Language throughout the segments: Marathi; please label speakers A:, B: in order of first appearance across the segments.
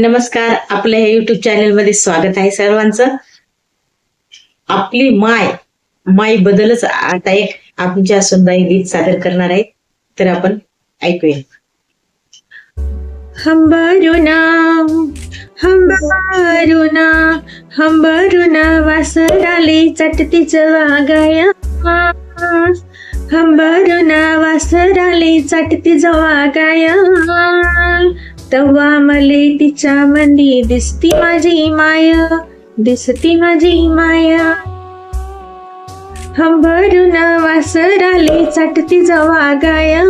A: नमस्कार आपल्या हे युट्यूब चॅनलमध्ये स्वागत आहे सर्वांचं. आपली माय माय बदलच आता एक आमच्या सुंदाई गीत सादर करणार आहेत तर आपण ऐकूया. हंबरुना हंबरुना हंबरुना वासराले चटतीच वागाया. हंबरुना वासराली चटतीच वागाया. तव्हा मले तिच्या मंदी. दिसती माझी माया दिसती माझी माया. हंबरून वासराले चटती जवा गाया.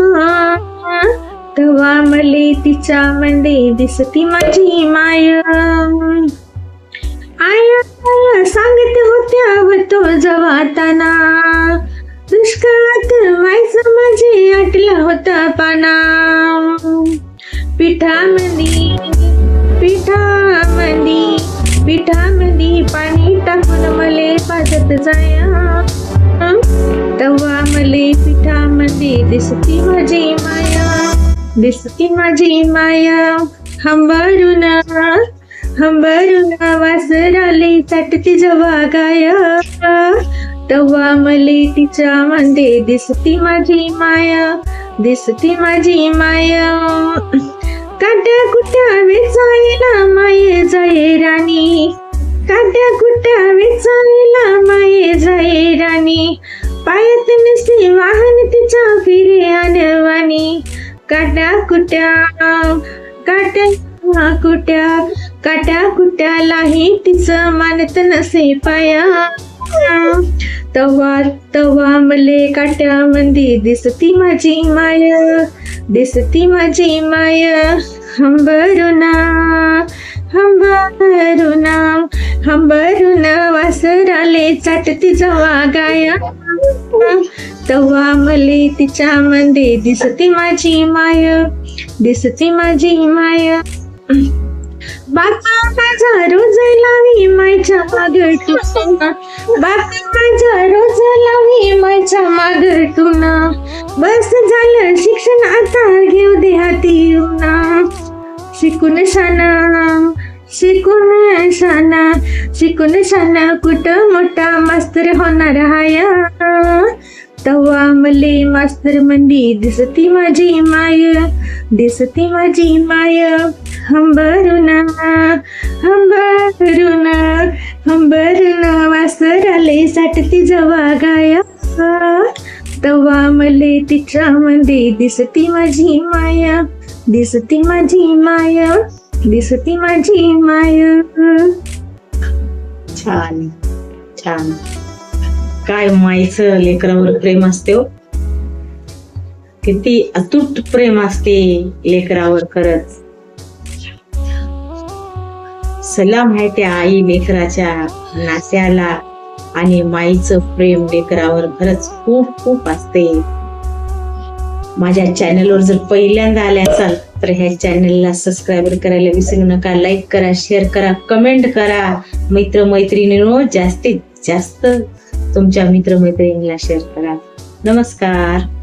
A: तवा मले तिच्या मंदी. दिसती माझी माया. आया आया सांगत होत्या होतो जवाताना. दुष्काळात व्हायचं माझे आटला होता पाना. पिठामंदी पिठामंदी पिठामंदी पाणी टाकून मले पाजत जाया. तवा मले पिठामध्ये दिसती माझी माया दिसती माझी माया. हंबरून हंबरून वासराले चटती जवा गाया. तवा मले तिच्या मध्ये दिसती माझी माया दिसती माझी माया. काट्या कुट्या वेचायला माये जाये राणी. काट्या कुट्या वेचायला माये जाये राणी. पायात नसे वाहन तिचा फिरे आणवानी काट्या कुट्या काट्या कुट्या काट्या कुट्यालाही तिचं मानत नसे पाया. तवा तवा मले काट्या मंदी. दिसती माझी माया दिसती माझी माया. हंबरुना हंबरुना हंबरुना वासराले चाटती जवा गाया. तवा मले तिच्यामध्ये दिसती माझी माया दिसती माझी माया. बापा माझा रोज लावी माझ्या माग टुना बापा माझा रोज लावी माझ्या माग टुना बस झालं शिक्षण आता घेऊ दे हाती येऊना. शिकून शाना शिकून शाना शिकून शाना कुठं मोठा मास्तर होणार हाया? तवा मले मास्तर मंदी दिसती माझी माय दिसती माझी माय. हंबरुना हंबरुना. साठती जवा गाया. तवा मले तिच्या मध्ये दिसती माझी माया. दिसती माझी माया. दिसती माझी माया. छान छान. काय माईचं लेकरावर प्रेम असते हो. किती अतूट प्रेम असते लेकरावर खरंच. सलाम आहे त्या आई लेकराच्या नात्याला. आणि माईचं प्रेम लेकरावर खरंच खूप खूप असते. माझ्या चॅनलवर जर पहिल्यांदा आले असाल तर ह्या चॅनलला सबस्क्राईब करायला विसरू नका. लाईक करा शेअर करा कमेंट करा. मित्र मैत्रिणीनो हो, जास्तीत जास्त तुमच्या मित्र मैत्रिणीला शेअर करा. नमस्कार.